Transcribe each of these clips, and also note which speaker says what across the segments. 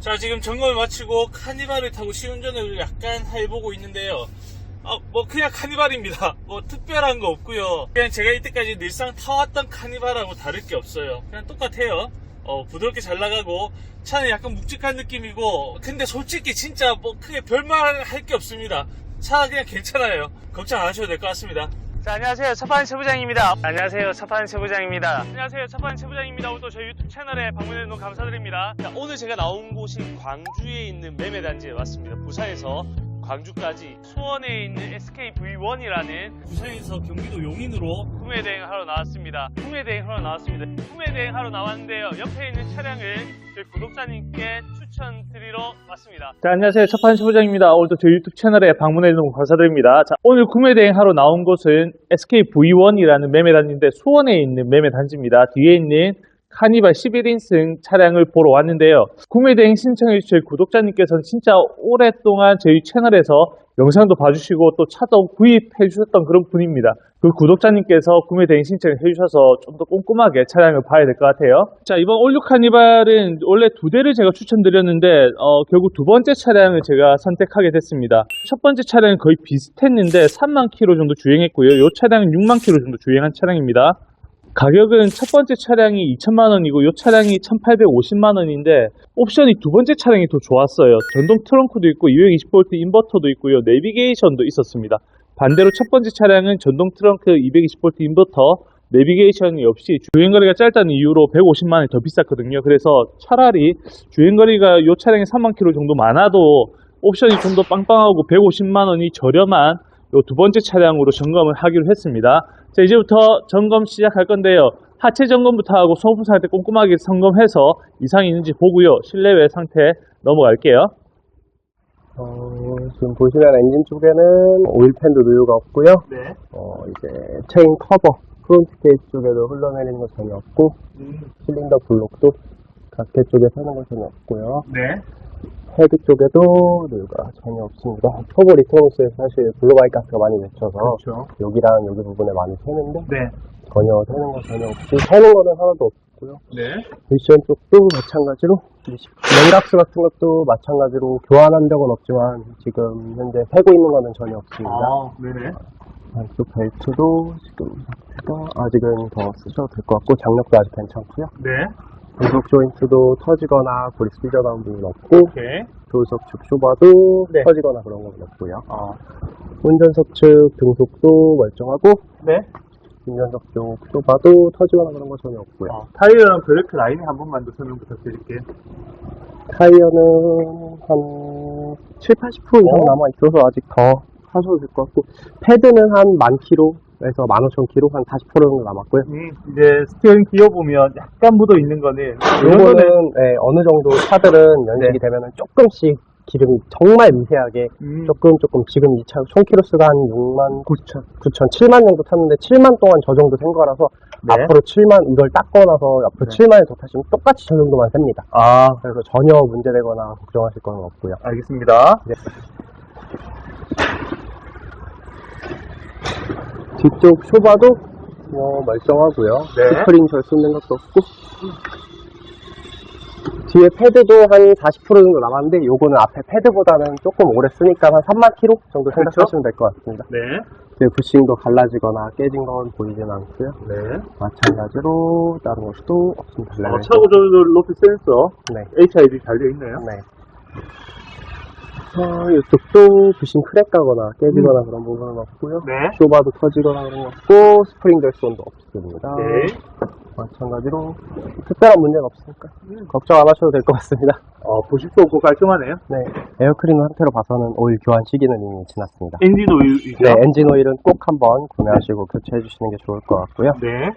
Speaker 1: 자, 지금 점검을 마치고 카니발을 타고 시운전을 약간 해보고 있는데요. 아, 뭐 그냥 카니발입니다. 뭐 특별한 거 없고요. 그냥 제가 이때까지 늘상 타왔던 카니발하고 다를 게 없어요. 그냥 똑같아요. 어, 부드럽게 잘 나가고 차는 약간 묵직한 느낌이고 근데 솔직히 진짜 뭐 크게 별말 할 게 없습니다. 차 그냥 괜찮아요. 걱정 안 하셔도 될 것 같습니다. 자, 안녕하세요. 차판 세부장입니다. 안녕하세요. 차판 세부장입니다. 안녕하세요. 차판 세부장입니다. 오늘 또 저희 유튜브 채널에 방문해 주셔서 감사드립니다. 자, 오늘 제가 나온 곳이 광주에 있는 매매단지에 왔습니다. 부산에서 광주까지 수원에 있는 SKV1이라는 부산에서 경기도 용인으로 구매 대행하러 나왔습니다. 구매 대행하러 나왔습니다. 구매 대행하러 나왔는데요. 옆에 있는 차량을 저희 구독자님께 추천드리러 왔습니다. 자, 안녕하세요. 첫판 시부장입니다. 오늘도 저희 유튜브 채널에 방문해 주셔서 감사드립니다. 자, 오늘 구매 대행하러 나온 곳은 SKV1이라는 매매단지인데 수원에 있는 매매단지입니다. 뒤에 있는 카니발 11인승 차량을 보러 왔는데요. 구매 대행 신청해 주실 구독자님께서는 진짜 오랫동안 저희 채널에서 영상도 봐주시고 또 차도 구입해 주셨던 그런 분입니다. 그 구독자님께서 구매 대행 신청을 해주셔서 좀 더 꼼꼼하게 차량을 봐야 될 것 같아요. 자 이번 올류 카니발은 원래 두 대를 제가 추천드렸는데 어, 결국 두 번째 차량을 제가 선택하게 됐습니다. 첫 번째 차량은 거의 비슷했는데 3만 킬로 정도 주행했고요. 이 차량은 6만 킬로 정도 주행한 차량입니다. 가격은 첫 번째 차량이 2천만 원이고 이 차량이 1,850만 원인데 옵션이 두 번째 차량이 더 좋았어요. 전동 트렁크도 있고 220V 인버터도 있고요. 내비게이션도 있었습니다. 반대로 첫 번째 차량은 전동 트렁크 220V 인버터 내비게이션이 없이 주행거리가 짧다는 이유로 150만 원이 더 비쌌거든요. 그래서 차라리 주행거리가 이 차량이 3만 킬로 정도 많아도 옵션이 좀 더 빵빵하고 150만 원이 저렴한 요 두 번째 차량으로 점검을 하기로 했습니다. 자, 이제부터 점검 시작할 건데요. 하체 점검부터 하고 소부 상태 꼼꼼하게 점검해서 이상이 있는지 보고요. 실내외 상태 넘어갈게요.
Speaker 2: 어, 지금 보시면 엔진 쪽에는 오일팬도 누유가 없고요.
Speaker 1: 네.
Speaker 2: 어, 이제 체인 커버, 프론트 케이스 쪽에도 흘러내리는 거 전혀 없고, 실린더 블록도 각계 쪽에 서는 거 전혀 없고요.
Speaker 1: 네.
Speaker 2: 헤드 쪽에도 누유가 전혀 없습니다. 터보 리터너스에 사실 블루바이 가스가 많이 맺혀서
Speaker 1: 그렇죠.
Speaker 2: 여기랑 여기 부분에 많이 새는데
Speaker 1: 네.
Speaker 2: 전혀 새는 거 전혀 없고 새는 거는 하나도 없고요.
Speaker 1: 네.
Speaker 2: 미션 쪽도 마찬가지로 냉각수 같은 것도 마찬가지로 교환한 적은 없지만 지금 현재 새고 있는 거는 전혀 없습니다.
Speaker 1: 아, 네네.
Speaker 2: 안쪽 벨트도 지금 상태가 아직은 더 쓰셔도 될 것 같고 장력도 아직 괜찮고요.
Speaker 1: 네.
Speaker 2: 등속 조인트도 터지거나 고리스 삐져나온 부분 없고
Speaker 1: 오케이.
Speaker 2: 조수석 측 쇼바도
Speaker 1: 네.
Speaker 2: 터지거나 그런 건 없고요.
Speaker 1: 아,
Speaker 2: 운전석 측 등속도 멀쩡하고
Speaker 1: 네.
Speaker 2: 운전석 쪽 쇼바도 터지거나 그런 거 전혀 없고요.
Speaker 1: 어, 타이어랑 브레이크 라인이 한 번만 더 설명 부탁드릴게요.
Speaker 2: 타이어는 한 7, 80% 이상
Speaker 1: 어?
Speaker 2: 남아 있어서 아직 더 하셔도 될 것 같고, 패드는 한만 킬로 오천 킬로, 한40% 정도 남았고요.
Speaker 1: 음, 이제 스티어링 기어 보면 약간 묻어 있는 거는
Speaker 2: 요거는 네, 어느 정도 차들은 연식이
Speaker 1: 네.
Speaker 2: 되면은 조금씩 기름이 정말 미세하게
Speaker 1: 음,
Speaker 2: 조금 조금 지금 이 차 총 키로수가 한 6만 9천, 9천, 7만 정도 탔는데 7만 동안 저 정도 센 거라서
Speaker 1: 네.
Speaker 2: 앞으로 7만 이걸 닦고 나서 앞으로
Speaker 1: 네.
Speaker 2: 7만을 더 타시면 똑같이 저 정도만 셉니다.
Speaker 1: 아,
Speaker 2: 그래서 전혀 문제되거나 걱정하실 건 없고요.
Speaker 1: 알겠습니다.
Speaker 2: 뒤쪽 쇼바도 뭐 멀쩡하고요.
Speaker 1: 네.
Speaker 2: 스프링 절수 있는 것도 없고 뒤에 패드도 한 40% 정도 남았는데 요거는 앞에 패드보다는 조금 오래 쓰니까 한 3만 킬로 정도
Speaker 1: 그렇죠.
Speaker 2: 생각하시면 될 것 같습니다.
Speaker 1: 네.
Speaker 2: 뒤에 부싱도 갈라지거나 깨진 건 보이진 않고요.
Speaker 1: 네.
Speaker 2: 마찬가지로 다른 것도 없습니다. 네.
Speaker 1: 어, 차고 조절 높이 센서
Speaker 2: 네.
Speaker 1: HID 잘 되어 있나요?
Speaker 2: 네. 어, 이쪽도 부싱 크랙 가거나 깨지거나 그런 부분은 없고요.
Speaker 1: 음. 네.
Speaker 2: 쇼바도 터지거나 그런 거 없고 스프링 델손도 없습니다.
Speaker 1: 네.
Speaker 2: 마찬가지로 특별한 문제가 없으니까 걱정 안 하셔도 될 것 같습니다.
Speaker 1: 어, 부식도 없고 깔끔하네요.
Speaker 2: 네, 에어크린 상태로 봐서는 오일 교환 시기는 이미 지났습니다.
Speaker 1: 엔진 오일이죠?
Speaker 2: 네, 엔진 오일은 꼭 한번 구매하시고 교체해 주시는 게 좋을 것 같고요.
Speaker 1: 네.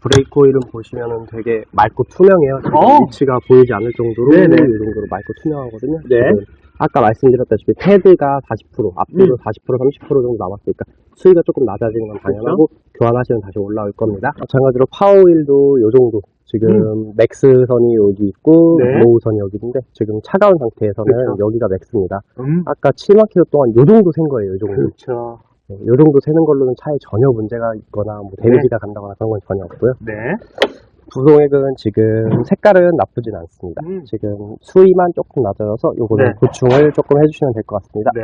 Speaker 2: 브레이크 오일은 보시면은 되게 맑고 투명해요. 지금
Speaker 1: 어.
Speaker 2: 위치가 보이지 않을 정도로
Speaker 1: 네네.
Speaker 2: 이 정도로 맑고 투명하거든요.
Speaker 1: 네.
Speaker 2: 지금 아까 말씀드렸다시피 패드가 40%, 앞뒤로
Speaker 1: 음.
Speaker 2: 40%, 30% 정도 남았으니까 수위가 조금 낮아지는 건 당연하고 교환하시면 다시 올라올 겁니다. 마찬가지로 파워휠도 요 정도 지금 맥스 선이 여기 있고
Speaker 1: 음. 네.
Speaker 2: 로우 선이 여기 있는데 지금 차가운 상태에서는
Speaker 1: 그렇죠.
Speaker 2: 여기가 맥스입니다.
Speaker 1: 음.
Speaker 2: 아까 7만 킬로 동안 요 정도 센 거예요. 요 정도.
Speaker 1: 그렇죠.
Speaker 2: 네, 요 정도 세는 걸로는 차에 전혀 문제가 있거나 뭐 데미지가 간다거나 그런 건 전혀 없고요.
Speaker 1: 네.
Speaker 2: 구동액은 지금 색깔은 나쁘진 않습니다.
Speaker 1: 음.
Speaker 2: 지금 수위만 조금 낮아져서 요거는
Speaker 1: 네.
Speaker 2: 보충을 조금 해주시면 될 것 같습니다.
Speaker 1: 네.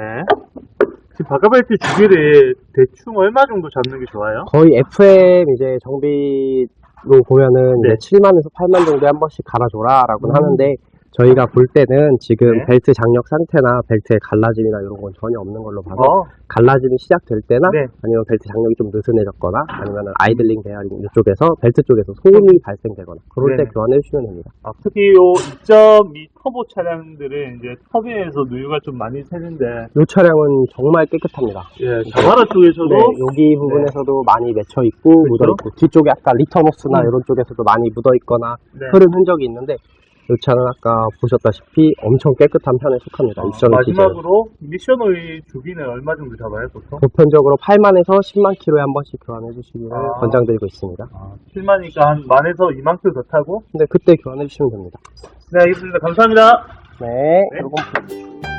Speaker 1: 지금 바가벨트 주기를 대충 얼마 정도 잡는 게 좋아요?
Speaker 2: 거의 FM 이제 정비로 보면은
Speaker 1: 네.
Speaker 2: 이제 7만에서 8만 정도에 한 번씩 갈아줘라 라고
Speaker 1: 음.
Speaker 2: 하는데 저희가 볼 때는 지금
Speaker 1: 네.
Speaker 2: 벨트 장력 상태나 벨트의 갈라짐이나 이런 건 전혀 없는 걸로 봐서
Speaker 1: 어,
Speaker 2: 갈라짐이 시작될 때나
Speaker 1: 네.
Speaker 2: 아니면 벨트 장력이 좀 느슨해졌거나 아니면 아이들링 베어링 이쪽에서 벨트 쪽에서 소음이 발생되거나 그럴 때
Speaker 1: 네.
Speaker 2: 교환해 주시면 됩니다.
Speaker 1: 아, 특히 요 2.2 터보 차량들은 이제 터빈에서 누유가 좀 많이 새는데,
Speaker 2: 이 차량은 정말 깨끗합니다.
Speaker 1: 예, 자바라 쪽에서도
Speaker 2: 네, 여기 부분에서도 많이 맺혀 있고
Speaker 1: 그렇죠?
Speaker 2: 묻어 있고 뒤쪽에 아까 리터노스나
Speaker 1: 음.
Speaker 2: 이런 쪽에서도 많이 묻어 있거나
Speaker 1: 네.
Speaker 2: 흐른 흔적이 있는데 이 차는 아까 보셨다시피 엄청 깨끗한 편에 속합니다. 기준.
Speaker 1: 마지막으로 미션 오일 주기는 얼마 정도 잡아요, 보통?
Speaker 2: 보편적으로 8만에서 10만 킬로에 한 번씩 교환해 주시기를
Speaker 1: 아.
Speaker 2: 권장드리고 있습니다.
Speaker 1: 아, 7만이니까 한 만에서 2만 킬로 더 타고?
Speaker 2: 근데 그때 교환해 주시면 됩니다.
Speaker 1: 네, 알겠습니다. 감사합니다.
Speaker 2: 네.
Speaker 1: 네.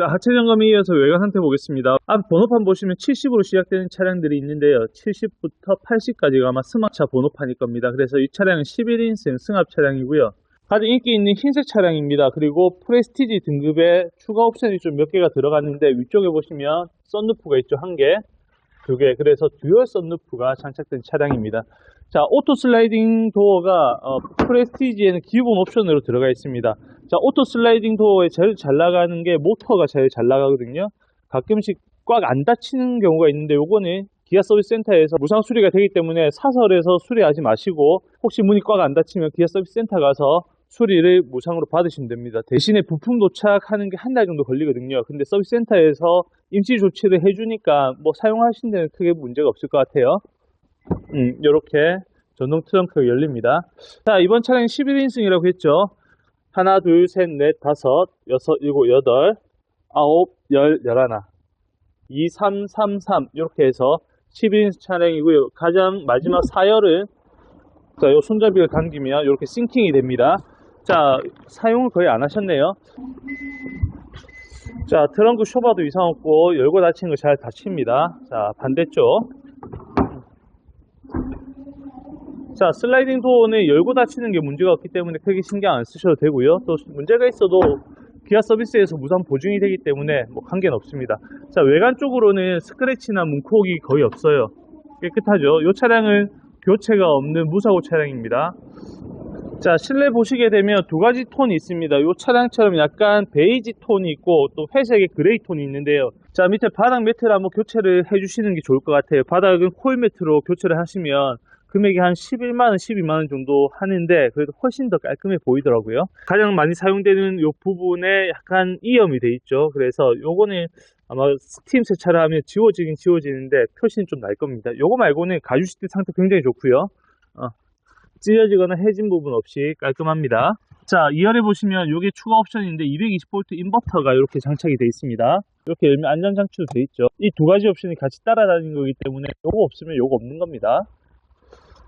Speaker 1: 자, 하체 점검에 이어서 외관 상태 보겠습니다. 앞 번호판 보시면 70으로 시작되는 차량들이 있는데요. 70부터 80까지가 아마 승합차 번호판일 겁니다. 그래서 이 차량은 11인승 승합 차량이고요. 가장 인기 있는 흰색 차량입니다. 그리고 프레스티지 등급의 추가 옵션이 좀 몇 개가 들어갔는데 위쪽에 보시면 썬루프가 있죠. 한 개, 두 개. 그래서 듀얼 썬루프가 장착된 차량입니다. 자, 오토 슬라이딩 도어가 어, 프레스티지에는 기본 옵션으로 들어가 있습니다. 자, 오토 슬라이딩 도어에 제일 잘 나가는 게 모터가 제일 잘 나가거든요. 가끔씩 꽉 안 닫히는 경우가 있는데 요거는 기아 서비스 센터에서 무상 수리가 되기 때문에 사설에서 수리하지 마시고 혹시 문이 꽉 안 닫히면 기아 서비스 센터 가서 수리를 무상으로 받으시면 됩니다. 대신에 부품 도착하는 게 한 달 정도 걸리거든요. 근데 서비스 센터에서 임시 조치를 해주니까 뭐 사용하신 데는 크게 문제가 없을 것 같아요. 음, 요렇게 전동 트렁크가 열립니다. 자, 이번 차량이 11인승이라고 했죠. 하나, 둘, 셋, 넷, 다섯, 여섯, 일곱, 여덟, 아홉, 열, 열하나. 2, 3, 3, 3. 이렇게 해서 11인승 차량이고요. 가장 마지막 사열은 자, 요 손잡이를 당기면 이렇게 싱킹이 됩니다. 자, 사용을 거의 안 하셨네요. 자, 트렁크 쇼바도 이상 없고 열고 닫히는 거 잘 닫힙니다. 자, 반대쪽. 자, 슬라이딩 도어는 열고 닫히는 게 문제가 없기 때문에 크게 신경 안 쓰셔도 되고요. 또 문제가 있어도 기아 서비스에서 무상 보증이 되기 때문에 뭐 관계는 없습니다. 자, 외관 쪽으로는 스크래치나 문콕이 거의 없어요. 깨끗하죠. 이 차량은 교체가 없는 무사고 차량입니다. 자, 실내 보시게 되면 두 가지 톤이 있습니다. 이 차량처럼 약간 베이지 톤이 있고 또 회색의 그레이 톤이 있는데요. 자, 밑에 바닥 매트를 한번 교체를 해주시는 게 좋을 것 같아요. 바닥은 코일 매트로 교체를 하시면 금액이 한 11만원, 12만원 정도 하는데 그래도 훨씬 더 깔끔해 보이더라고요. 가장 많이 사용되는 이 부분에 약간 이염이 돼 있죠. 그래서 요거는 아마 스팀 세차를 하면 지워지긴 지워지는데 표시는 좀 날 겁니다. 요거 말고는 가죽 시트 상태 굉장히 좋고요. 어, 찢어지거나 해진 부분 없이 깔끔합니다. 자, 2열에 보시면 이게 추가 옵션인데 220V 인버터가 이렇게 장착이 되어 있습니다. 이렇게 열면 안전 장치도 되어 있죠. 이 두 가지 옵션이 같이 따라다니는 거기 때문에 요거 없으면 요거 없는 겁니다.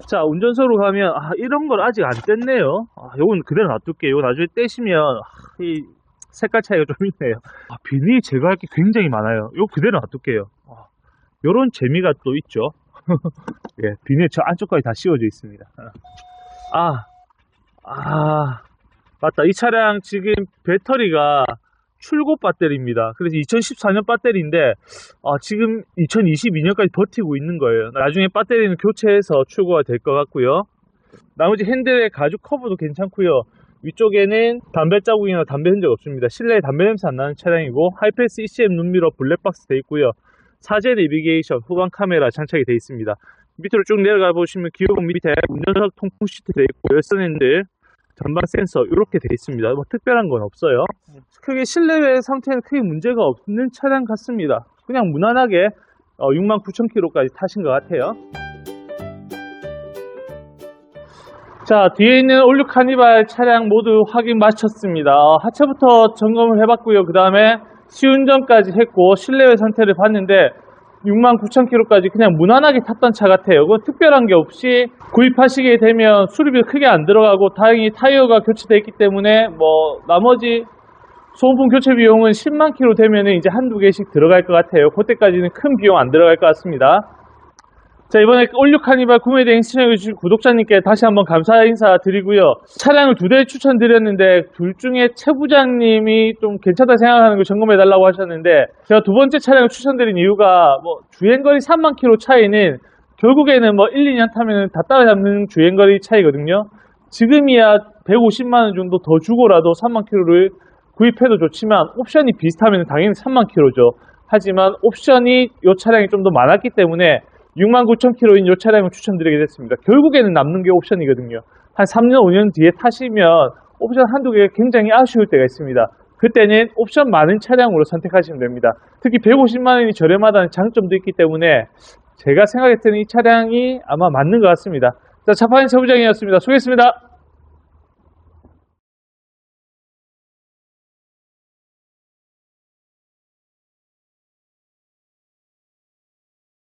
Speaker 1: 자, 운전석으로 가면 아, 이런 걸 아직 안 뗐네요. 아, 요건 그대로 놔둘게요. 나중에 떼시면 아, 이 색깔 차이가 좀 있네요. 아, 비닐 제거할 게 굉장히 많아요. 요거 그대로 놔둘게요. 아, 요런 재미가 또 있죠. 예, 비닐 저 안쪽까지 다 씌워져 있습니다. 아, 아, 맞다. 이 차량 지금 배터리가 출고 배터리입니다. 그래서 2014년 배터리인데, 아, 지금 2022년까지 버티고 있는 거예요. 나중에 배터리는 교체해서 출고가 될 것 같고요. 나머지 핸들의 가죽 커브도 괜찮고요. 위쪽에는 담배 자국이나 담배 흔적 없습니다. 실내에 담배 냄새 안 나는 차량이고, 하이패스 ECM 눈미러 블랙박스 되어 있고요. 사제 내비게이션, 후방 카메라 장착이 되어 있습니다. 밑으로 쭉 내려가 보시면 기어봉 밑에 운전석 통풍 시트 되어 있고 열선 핸들, 전방 센서 이렇게 되어 있습니다. 뭐 특별한 건 없어요. 크게 실내외 상태는 크게 문제가 없는 차량 같습니다. 그냥 무난하게 69,000km까지 타신 것 같아요. 자, 뒤에 있는 올류 카니발 차량 모두 확인 마쳤습니다. 어, 하체부터 점검을 해봤고요. 그 다음에 시운전까지 했고 실내외 상태를 봤는데 69,000km까지 그냥 무난하게 탔던 차 같아요. 그 특별한 게 없이 구입하시게 되면 수리비 크게 안 들어가고 다행히 타이어가 교체되어 있기 때문에 뭐 나머지 소모품 교체 비용은 10만 킬로 되면 이제 한두 개씩 들어갈 것 같아요. 그때까지는 큰 비용 안 들어갈 것 같습니다. 자, 이번에 올류 카니발 구매 대행 시청해주신 구독자님께 다시 한번 감사 인사 드리고요. 차량을 두 대 추천드렸는데, 둘 중에 최 부장님이 좀 괜찮다 생각하는 걸 점검해달라고 하셨는데, 제가 두 번째 차량을 추천드린 이유가, 뭐, 주행거리 3만 킬로 차이는 결국에는 뭐 1, 2년 타면 다 따라잡는 주행거리 차이거든요. 지금이야 150만원 정도 더 주고라도 3만 킬로를 구입해도 좋지만, 옵션이 비슷하면 당연히 3만 킬로죠. 하지만 옵션이 이 차량이 좀 더 많았기 때문에 69,000km인 이 차량을 추천드리게 됐습니다. 결국에는 남는 게 옵션이거든요. 한 3년, 5년 뒤에 타시면 옵션 한두 개가 굉장히 아쉬울 때가 있습니다. 그때는 옵션 많은 차량으로 선택하시면 됩니다. 특히 150만 원이 저렴하다는 장점도 있기 때문에 제가 생각했을 때는 이 차량이 아마 맞는 것 같습니다. 자, 차파인 세부장이었습니다. 수고했습니다.